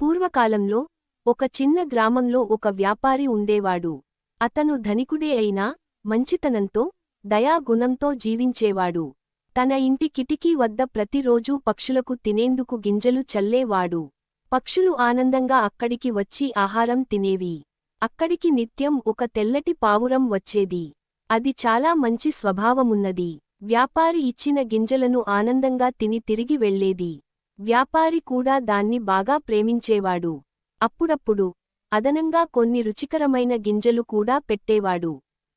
పూర్వకాలంలో ఒక చిన్న గ్రామంలో ఒక వ్యాపారి ఉండేవాడు. అతను ధనికుడే అయినా మంచితనంతో దయాగుణంతో జీవించేవాడు. తన ఇంటి కిటికీ వద్ద ప్రతిరోజూ పక్షులకు తినేందుకు గింజలు చల్లేవాడు. పక్షులు ఆనందంగా అక్కడికి వచ్చి ఆహారం తినేవి. అక్కడికి నిత్యం ఒక తెల్లటి పావురం వచ్చేది. అది చాలా మంచి స్వభావమున్నది. వ్యాపారి ఇచ్చిన గింజలను ఆనందంగా తిని తిరిగి వెళ్ళేది. వ్యాపారి కూడా దాన్ని బాగా ప్రేమించేవాడు. అప్పుడప్పుడు అదనంగా కొన్ని రుచికరమైన గింజలు కూడా పెట్టేవాడు.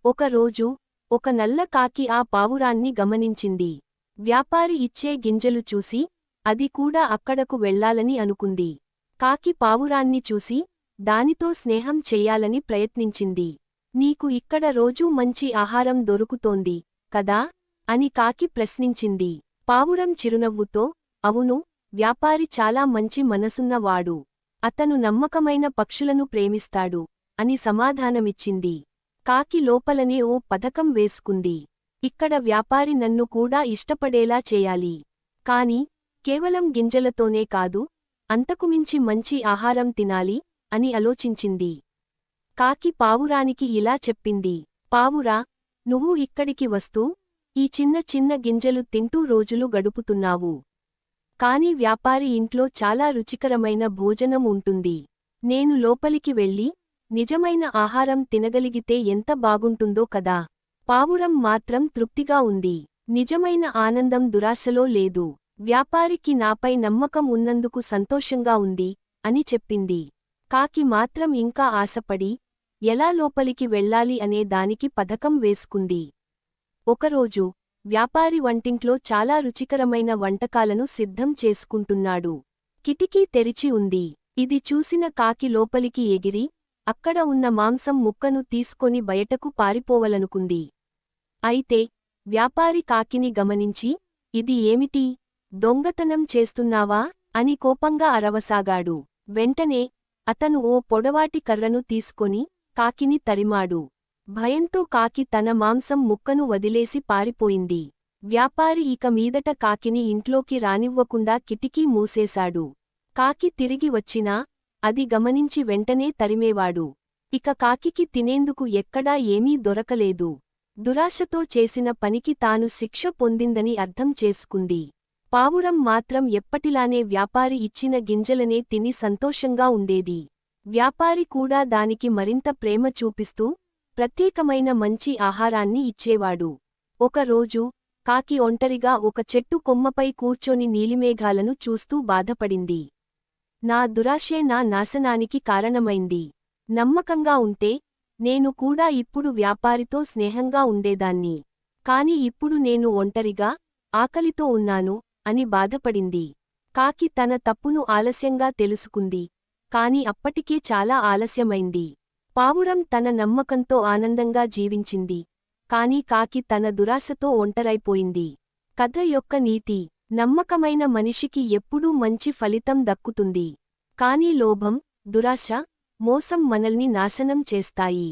ఒకరోజు ఒక నల్ల కాకి ఆ పావురాన్ని గమనించింది. వ్యాపారి ఇచ్చే గింజలు చూసి అది కూడా అక్కడకు వెళ్ళాలని అనుకుంది. కాకి పావురాన్ని చూసి దానితో స్నేహం చెయ్యాలని ప్రయత్నించింది. నీకు ఇక్కడ రోజూ మంచి ఆహారం దొరుకుతోంది కదా? అని కాకి ప్రశ్నించింది. పావురం చిరునవ్వుతో అవును వ్యాపారి చాలా మంచి మనసున్నవాడు. అతను నమ్మకమైన పక్షులను ప్రేమిస్తాడు అని సమాధానమిచ్చింది. కాకి లోపలనే ఓ పథకం వేసుకుంది. ఇక్కడ వ్యాపారి నన్ను కూడా ఇష్టపడేలా చేయాలి. కాని కేవలం గింజలతోనే కాదు అంతకుమించి మంచి ఆహారం తినాలి అని ఆలోచించింది. కాకి పావురానికి ఇలా చెప్పింది. పావురా నువ్వు ఇక్కడికి వస్తూ ఈ చిన్న చిన్న గింజలు తింటూ రోజులు గడుపుతున్నావు. కాని వ్యాపారి ఇంట్లో చాలా రుచికరమైన భోజనం ఉంటుంది. నేను లోపలికి వెళ్ళి నిజమైన ఆహారం తినగలిగితే ఎంత బాగుంటుందో కదా. పావురం మాత్రం తృప్తిగా ఉంది. నిజమైన ఆనందం దురాశలో లేదు. వ్యాపారికి నాపై నమ్మకం ఉన్నందుకు సంతోషంగా ఉంది అని చెప్పింది. కాకి మాత్రం ఇంకా ఆశపడి ఎలా లోపలికి వెళ్ళాలి అనే దానికి పథకం వేసుకుంది. ఒకరోజు వ్యాపారి వంటింట్లో చాలా రుచికరమైన వంటకాలను సిద్ధం చేసుకుంటున్నాడు. కిటికీ తెరిచి ఉంది. ఇది చూసిన కాకి లోపలికి ఎగిరి అక్కడ ఉన్న మాంసం ముక్కను తీసుకొని బయటకు పారిపోవలనుకుంది. అయితే వ్యాపారి కాకిని గమనించి ఇది ఏమిటి? దొంగతనం చేస్తున్నావా? అని కోపంగా అరవసాగాడు. వెంటనే అతను ఓ పొడవాటి కర్రను తీసుకొని కాకిని తరిమాడు. భయంతో కాకి తన మాంసం ముక్కను వదిలేసి పారిపోయింది. వ్యాపారి ఇక మీదట కాకిని ఇంట్లోకి రానివ్వకుండా కిటికీ మూసేశాడు. కాకి తిరిగి వచ్చినా అది గమనించి వెంటనే తరిమేవాడు. ఇక కాకికి తినేందుకు ఎక్కడా ఏమీ దొరకలేదు. దురాశతో చేసిన పనికి తాను శిక్ష పొందిందని అర్థం చేసుకుంది. పావురం మాత్రం ఎప్పటిలానే వ్యాపారి ఇచ్చిన గింజలనే తిని సంతోషంగా ఉండేది. వ్యాపారి కూడా దానికి మరింత ప్రేమ చూపిస్తూ ప్రత్యేకమైన మంచి ఆహారాన్ని ఇచ్చేవాడు. ఒకరోజు కాకి ఒంటరిగా ఒక చెట్టు కొమ్మపై కూర్చొని నీలిమేఘాలను చూస్తూ బాధపడింది. నా దురాశే నా నాశనానికి కారణమైంది. నమ్మకంగా ఉంటే నేను కూడా ఇప్పుడు వ్యాపారితో స్నేహంగా ఉండేదాన్ని. కాని ఇప్పుడు నేను ఒంటరిగా ఆకలితో ఉన్నాను అని బాధపడింది. కాకి తన తప్పును ఆలస్యంగా తెలుసుకుంది. కాని అప్పటికే చాలా ఆలస్యమైంది. పావురం తన నమ్మకంతో ఆనందంగా జీవించింది. కాని కాకి తన దురాశతో ఒంటరైపోయింది. కథ యొక్క నీతి నమ్మకమైన మనిషికి ఎప్పుడూ మంచి ఫలితం దక్కుతుంది. కాని లోభం దురాశ మోసం మనల్ని నాశనం చేస్తాయి.